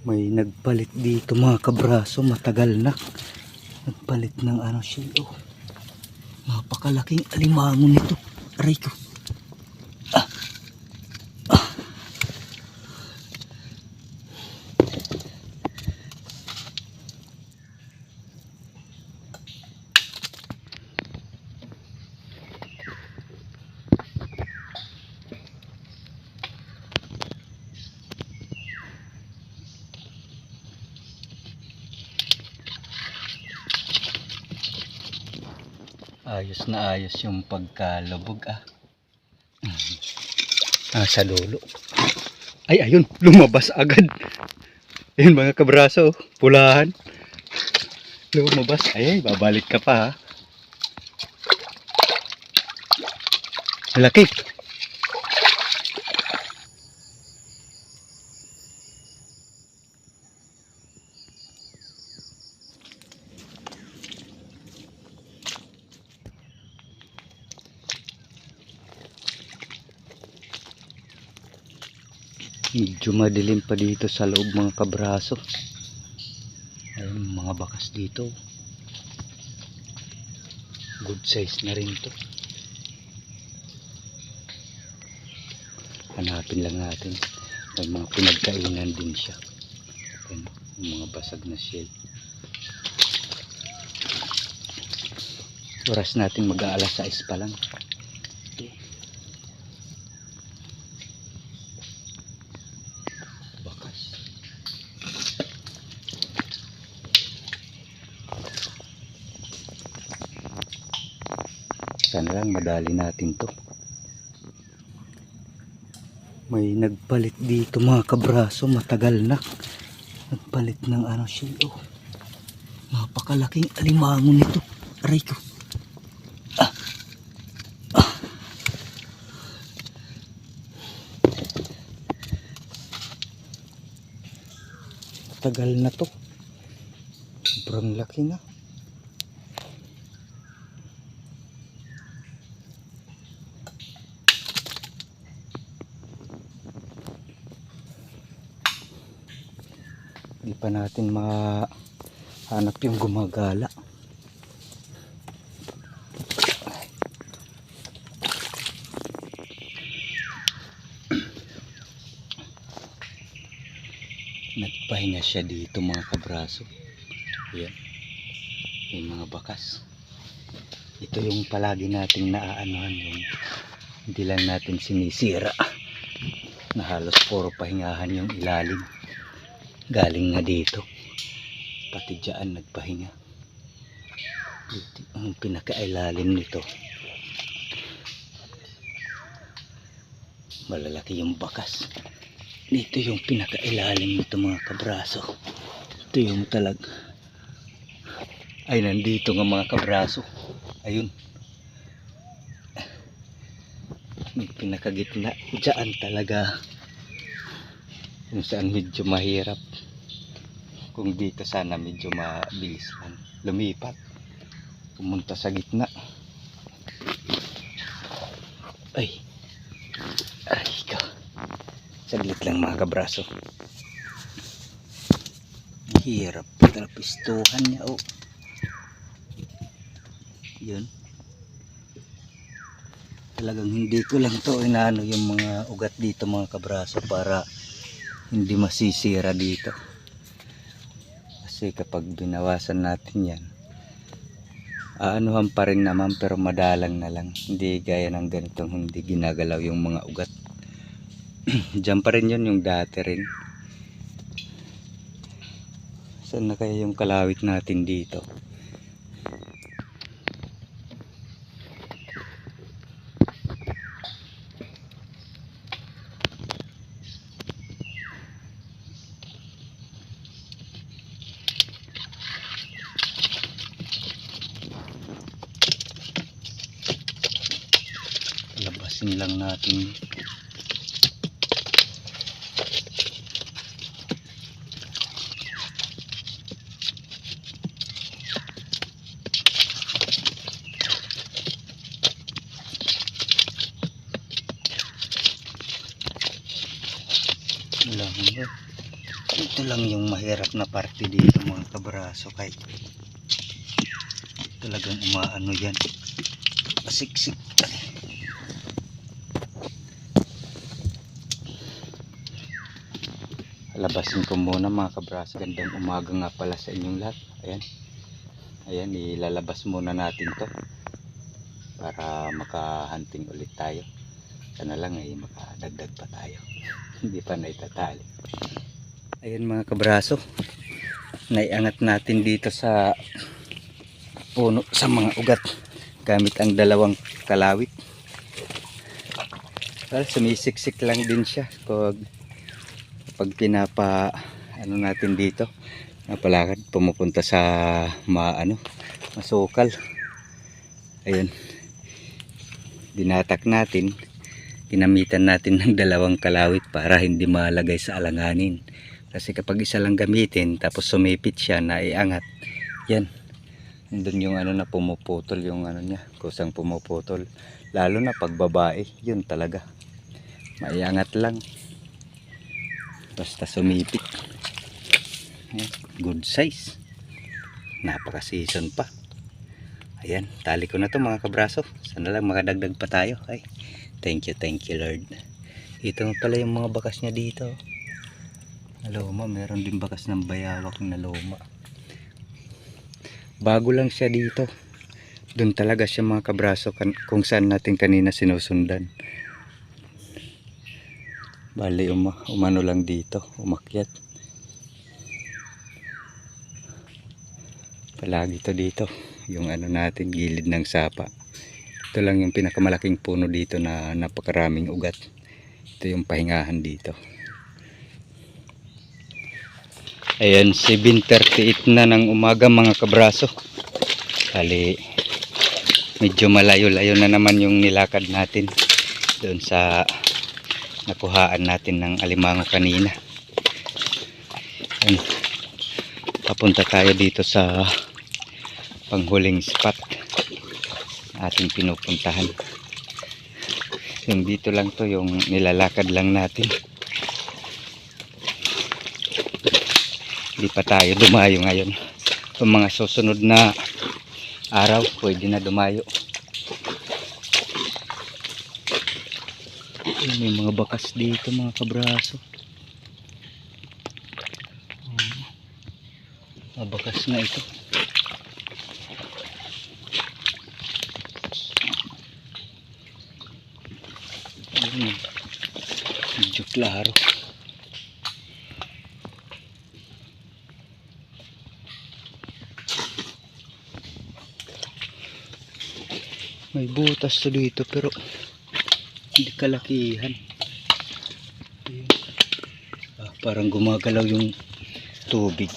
May nagpalit dito mga kabraso, matagal na. Nagpalit ng ano. Oh. Napakalaking alimango nito. Aray ko. Ayos na ayos yung pagkalubog ah. Ah, sa dulo. Ay, ayun, lumabas agad. Ayun mga kabraso, pulahan. Lumabas. Ay, ay, babalik ka pa ha. Laki. Medyo madilim pa dito sa loob mga kabraso. Ayun, mga bakas dito. Good size na rin to. Hanapin lang natin. May mga pinagkainan din siya. Ayun, mga basag na shell. Oras natin mag-aalas 6 pa lang. Bakas. Lang madali natin to. May nagpalit dito mga kabraso, matagal na. Nagpalit ng ano siya. Oh. Napakalaking alimango nito. Aray ko. Ah. Ah. Tagal na to. Sobrang laki na. Di pa natin mahanap yung gumagala. Nagpahinga siya dito mga kabraso. Yan. May mga bakas. Ito yung palagi nating naaanuhan yung hindi lang natin sinisira na halos puro pahingahan yung ilalim galing nga dito. Pati dyan nagpahinga. Dito ang pinakailalim nito. Malalaki yung bakas. Dito yung pinakailalim nito mga kabraso. Ito yung talag. Ay nandito nga mga kabraso. Ayun. May pinakagitna. Dyan talaga kung saan medyo mahirap. Kung dito sana medyo mabilis man. Lumipat. Pumunta sa gitna. Ay. Ay ka saglit lang mga kabraso. Hirap trapistuhan niya oh. Yun. Talagang hindi ko lang to inaano yung mga ugat dito mga kabraso para hindi masisira dito. Kasi kapag binawasan natin yan aanuhan pa rin naman pero madalang na lang. Hindi gaya ng ganitong hindi ginagalaw yung mga ugat. Dyan pa rin yun yung dati rin. Saan na kaya yung kalawit natin dito natin lang ito lang yung mahirap na parte dito mga kabraso kay talagang umaano yan. Pasiksik labasin ko muna mga kabraso. Gandang umaga nga pala sa inyong lahat. Ayan. Ayan ilalabas muna natin to para makahunting ulit tayo. Sana lang ay makadagdag pa tayo. Hindi pa naitatali. Ayan mga kabraso. Naiangat natin dito sa puno sa mga ugat gamit ang dalawang kalawit well, sumisiksik lang din siya pag pag pinapa ano natin dito napalakad pumupunta sa maano masukal. Ayun. Dinatak natin ginamitan natin ng dalawang kalawit para hindi malagay sa alanganin. Kasi kapag isa lang gamitin tapos sumipit siya na iangat yan. Nandun yung ano na pumuputol yung ano niya kusang pumuputol. Lalo na pag babae yun talaga. Maiangat lang basta sumipit. Good size. Napaka season pa. Ayan tali ko na to mga kabraso. Sana lang makadagdag pa tayo. Ay thank you thank you lord. Ito pala yung mga bakas niya dito. Na luma meron din bakas ng bayawak na luma bago lang siya dito. Doon talaga siya mga kabraso kung saan natin kanina sinusundan bali uma, umano lang dito umakyat. Palagi to dito yung ano natin gilid ng sapa. Ito lang yung pinakamalaking puno dito na napakaraming ugat. Ito yung pahingahan dito. Ayan 7.38 na ng umaga mga kabraso. Bali medyo malayo-layo na naman yung nilakad natin doon sa nakuhaan natin ng alimango kanina. Ayan. papunta tayo dito sa panghuling spot ating pinupuntahan. Yung dito lang to yung nilalakad lang natin. Hindi pa tayo dumayo ngayon. Yung mga susunod na araw pwede na dumayo May mga bakas dito mga kabraso. Mga bakas na ito. Ayun, medyo klaro. May butas to dito pero hindi kalakihan. Ah, parang gumagalaw yung tubig.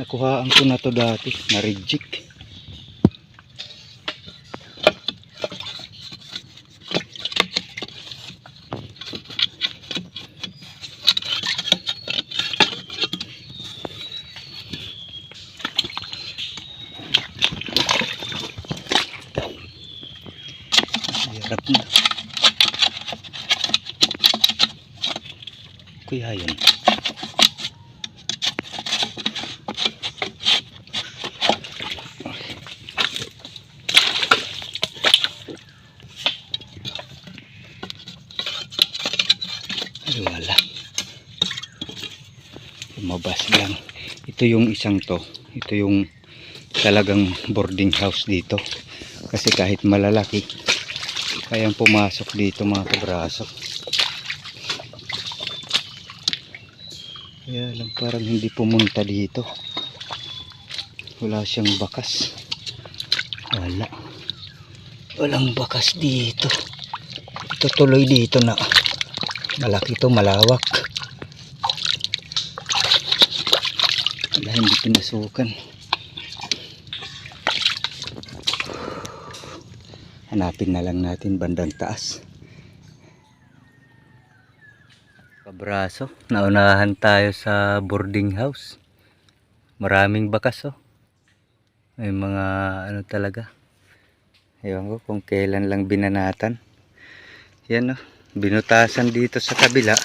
Nakuhaan ko na to dati na reject hirap na kuya yun? Ay wala. Lumabas lang. Ito yung isang to. Ito yung talagang boarding house dito. Kasi kahit malalaki kayang pumasok dito mga kabraso kaya lang parang hindi pumunta dito. Wala siyang bakas. Wala. Walang bakas dito. Ito tuloy dito na. Malaki to malawak. Wala hindi pinasukan. Hanapin na lang natin bandang taas kabraso naunahan tayo sa boarding house maraming bakas oh may mga ano talaga ewan ko kung kailan lang binanatan yan oh binutasan dito sa kabila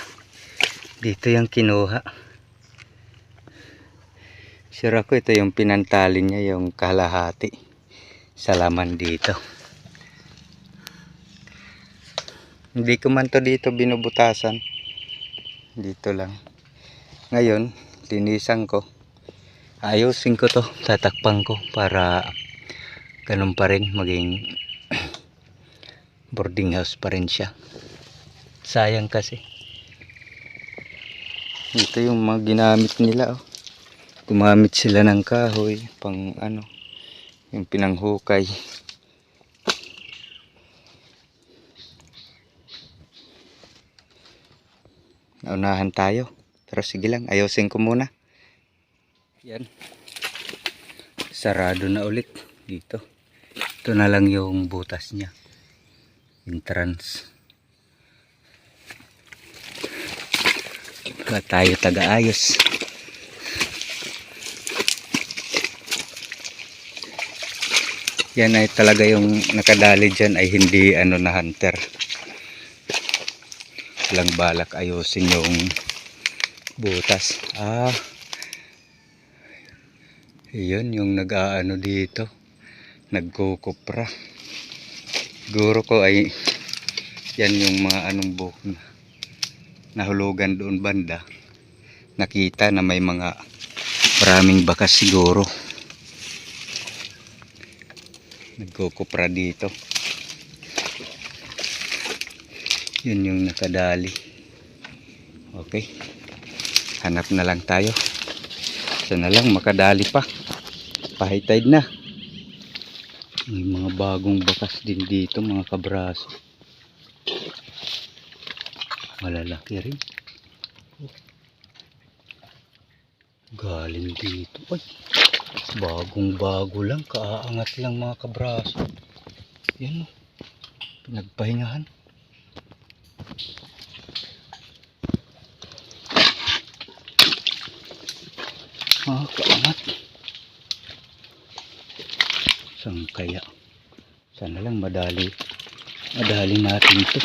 Dito yung kinuha. Sure ako ito yung pinantalin niya, yung kalahati. Sa laman dito. Hindi ko man to dito binubutasan. Dito lang. Ngayon, linisan ko. Ayusin ko to. Tatakpan ko para ganun pa rin maging boarding house pa rin siya. Sayang kasi. Ito yung mga ginamit nila. Oh. Gumamit sila ng kahoy pang ano, yung pinanghukay. Naunahan tayo. Pero sige lang, ayusin ko muna. Yan. Sarado na ulit dito. Ito na lang yung butas niya. Entrance. Wala tayo taga-ayos. Yan ay talaga yung nakadali dyan ay hindi ano na hunter. Walang balak ayusin yung butas. Ah. Yun yung nag-aano dito. Nagkukupra. Siguro ko ay yan yung mga anong buhok na nahulugan doon banda. Nakita na may mga maraming bakas siguro. Nagkukupra dito. Yun yung nakadali. Okay. Hanap na lang tayo. Sana lang makadali pa. Tide na. May mga bagong bakas din dito mga kabraso. Malalaki rin. Galing dito. Ay, bagong bago lang. Kaaangat lang mga kabraso. Yan o. Pinagpahingahan. Ah, kaangat. Saan kaya? Sana lang madali. Madali natin to.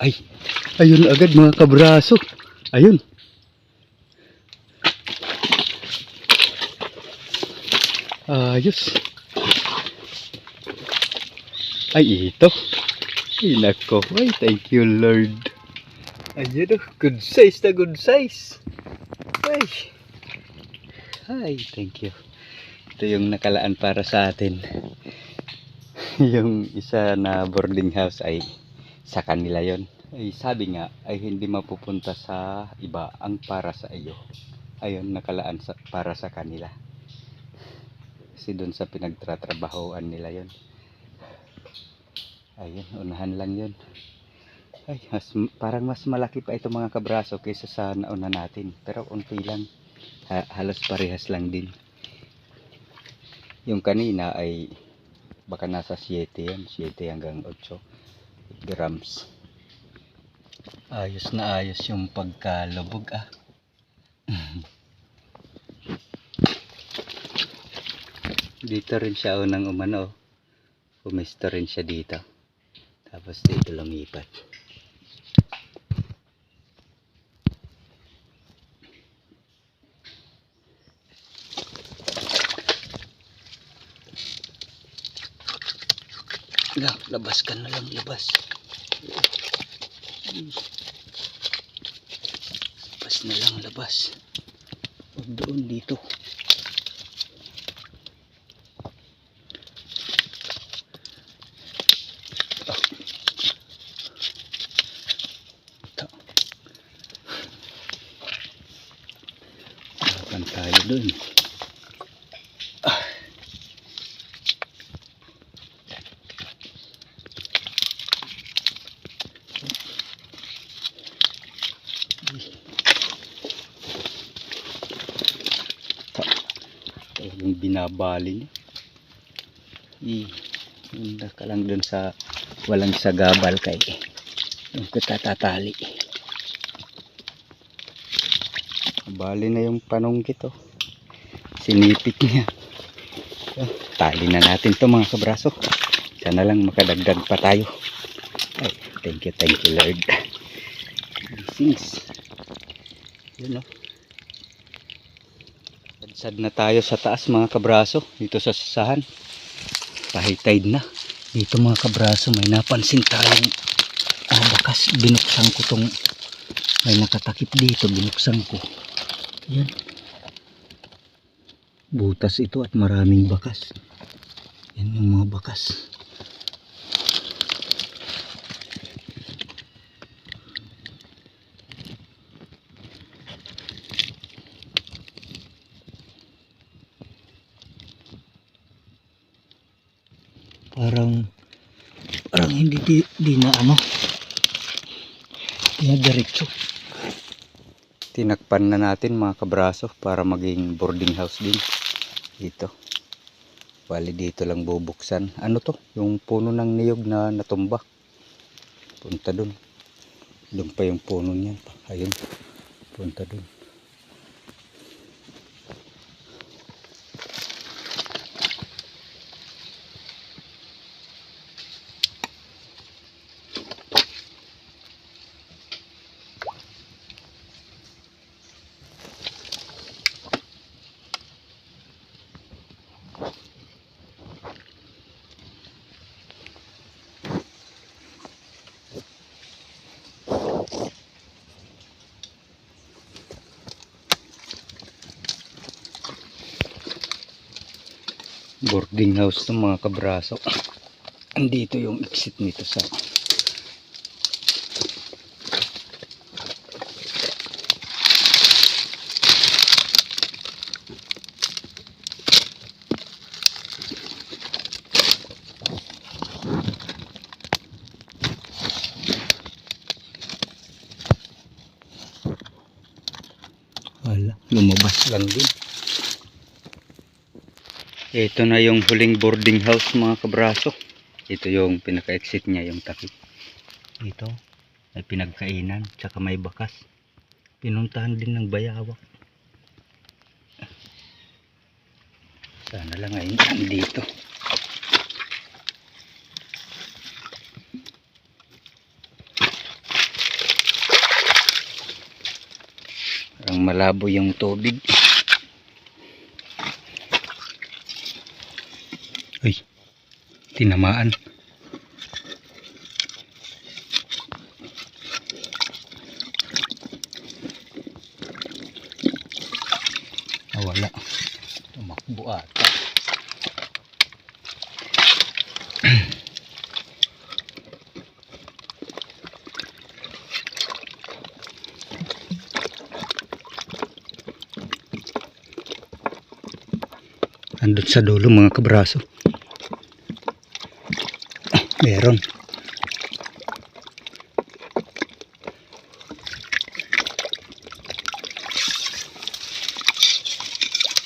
Ay, ayun agad mga kabraso. Ayun. Ayos. Ay, ito. Ay, nako. Ay, thank you, Lord. Ayun oh, good size na good size. Ay. Ay, thank you. Ito yung nakalaan para sa atin. yung isa na boarding house ay sa kanila yon. Ay sabi nga ay hindi mapupunta sa iba ang para sa iyo. Ayun nakalaan sa, para sa kanila. Kasi doon sa pinagtratrabahoan nila yon. Ayun, unahan lang yun. Ay, mas, parang mas malaki pa ito mga kabraso kaysa sa nauna natin. Pero unti lang. Ha, halos parehas lang din. Yung kanina ay baka nasa 7 yan. 7 hanggang 8 grams. Ayos na ayos yung pagkalubog ah. dito rin siya unang umano. Pumisto rin siya dito. Tapos dito lumipat. La, labas ka na lang, labas. Labas na lang, labas. Huwag doon, dito. Talagang binabali niya. I, Hunda ka lang dun sa walang sagabal kay yung katatatali. Bali na yung panungkit oh. Sinipit niya. So, tali na natin to mga kabraso. Sana lang makadagdag pa tayo. Ay, thank you, thank you Lord. Blessings. Yun o. Sad na tayo sa taas mga kabraso. Dito sa sasahan. Kahit tide na. Dito mga kabraso may napansin tayong ah, bakas. Binuksan ko tong may nakatakip dito. Binuksan ko. Yan. Butas ito at maraming bakas. Yan yung mga bakas. Parang parang hindi di, di na ano. Di na. Tinakpan na natin mga kabraso para maging boarding house din dito. Bali dito lang bubuksan. Ano to? Yung puno ng niyog na natumba. Punta dun. Doon pa yung puno niyan. Ayun. Punta dun. Boarding house ng mga kabraso. Andito yung exit nito sa Wala, lumabas lang din. Ito na yung huling boarding house mga kabraso. Ito yung pinaka-exit niya, yung takip. Dito, may pinagkainan, tsaka may bakas. Pinuntahan din ng bayawak. Sana lang ay dito. Parang malabo yung tubig. Uy, tinamaan. Ah, wala. Tumakbo ata. Andun sa dulo mga kabraso. Meron.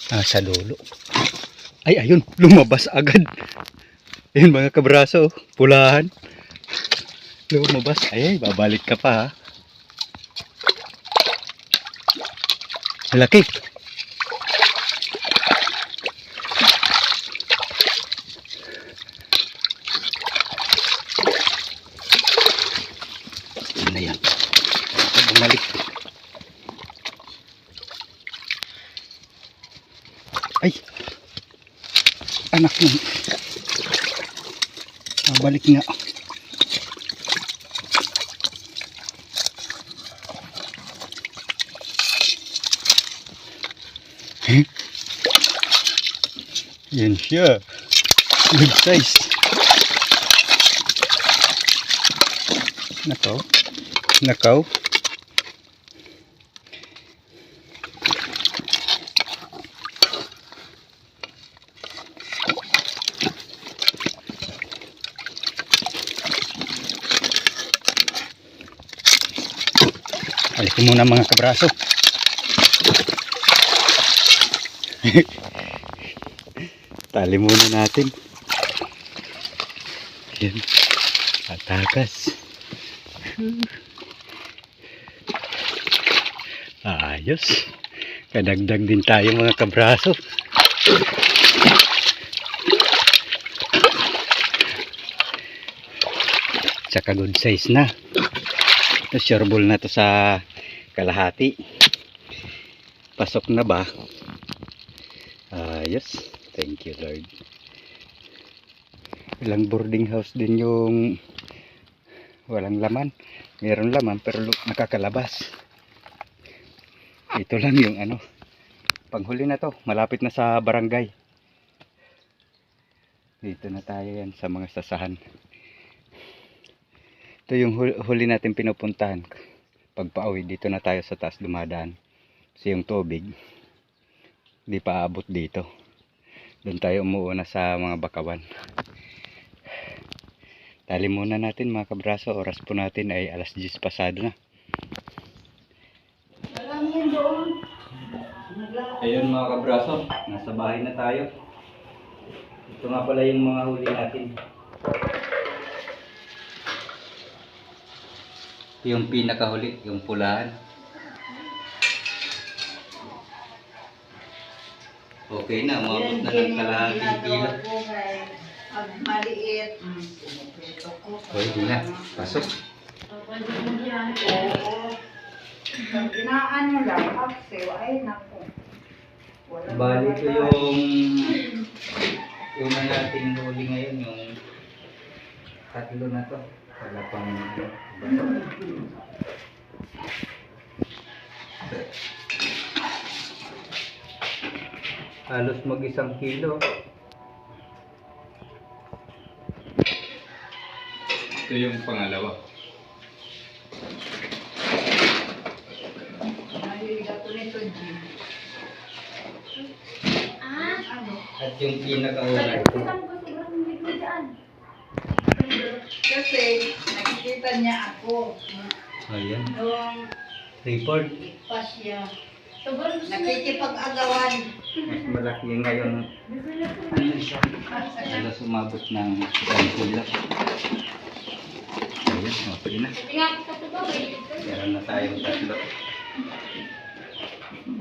Ah, sa dulo. Ay, ayun. Lumabas agad. Ayun mga kabraso. Pulahan. Lumabas. Ay, babalik ka pa ha. Malaki. Ano yan? Bumalik. Ay! Anak mo. Balik nga. Yan siya. Big size. Nakaw. Nakaw. Balikin muna mga kabraso. Tali muna natin. Yan. Atakas. Ayos. Kadagdag din tayo mga kabraso. Tsaka good size na. Ito na to sa kalahati. Pasok na ba? Ayos. Thank you Lord. Ilang boarding house din yung walang laman. Meron laman pero nakakalabas. Ito lang yung ano. Panghuli na to. Malapit na sa barangay. Dito na tayo yan sa mga sasahan. Ito yung hul- huli natin pinupuntahan. Pag pauwi, dito na tayo sa taas dumadaan. Kasi yung tubig, di pa abot dito. Doon tayo umuuna sa mga bakawan. Tali muna natin mga kabraso. Oras po natin ay alas 10 pasado na. Ayun mga kabraso, nasa bahay na tayo. Ito nga pala yung mga huli natin. Yung pinakahuli, yung pulahan. Okay na, umabot na ng kalahating kilo. Pag maliit, mm. Pwede na, pasok. Oo. Pag inaano lang, aksiw, ay naku. Bali ko yung yung na nating huli ngayon, yung tatlo na to. Wala pang Halos mag isang kilo. Ito yung pangalawa. Ano? At yung pinakauna ito. Kasi nakikita niya ako. Ayan. Nung Report. pa siya. Nakikipag-agawan. Mas malaki ngayon. Ano siya? Halos umabot ng kilo. Ayan, okay na. Meron na tayong tatlo.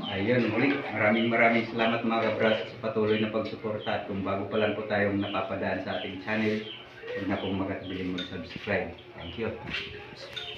Ayun, muli. Maraming maraming salamat mga kabras sa patuloy na pagsuporta at kung bago pa lang po tayong napapadaan sa ating channel, huwag na pong mag-subscribe. Thank you.